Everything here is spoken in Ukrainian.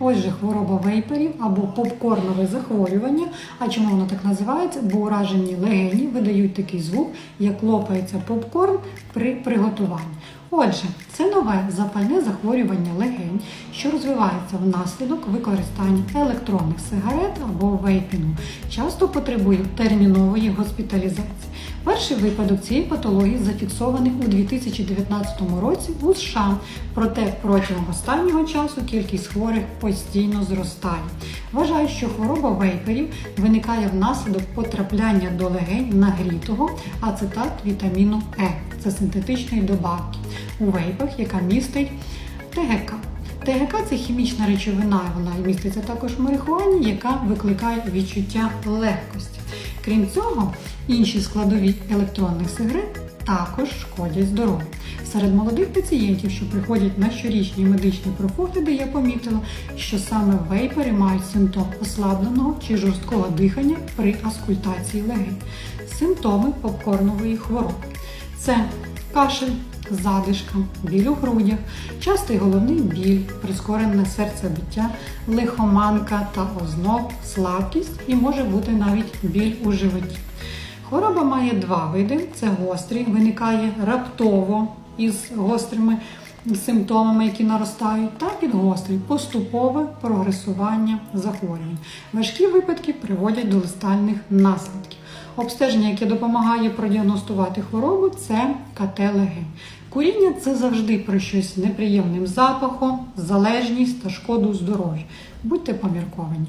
Отже, хвороба вейперів або попкорнове захворювання. А чому воно так називається? Бо уражені легені видають такий звук, як лопається попкорн при приготуванні. Отже, це нове запальне захворювання легень, що розвивається внаслідок використання електронних сигарет або вейпінгу. Часто потребує термінової госпіталізації. Перший випадок цієї патології зафіксований у 2019 році у США. Проте протягом останнього часу кількість хворих постійно зростає. Вважають, що хвороба вейперів виникає внаслідок потрапляння до легень нагрітого ацетат вітаміну Е. Це синтетичної добавки у вейпах, яка містить ТГК. ТГК це хімічна речовина, вона міститься також в марихуані, яка викликає відчуття легкості. Крім цього, інші складові електронних сигарет також шкодять здоров'ю. Серед молодих пацієнтів, що приходять на щорічні медичні профогляди, я помітила, що саме вейпери мають симптом ослабленого чи жорсткого дихання при аскультації легень. Симптоми попкорнової хвороби це кашель, задишка, біль у грудях, частий головний біль, прискорене серцебиття, лихоманка та озноб, слабкість і може бути навіть біль у животі. Хвороба має два види: це гострий, виникає раптово із гострими симптомами, які наростають, та підгострий поступове прогресування захворювань. Важкі випадки приводять до листальних наслідків. Обстеження, яке допомагає продіагностувати хворобу, це легень. Куріння це завжди про щось неприємним запахом, залежність та шкоду здоров'ю. Будьте помірковані.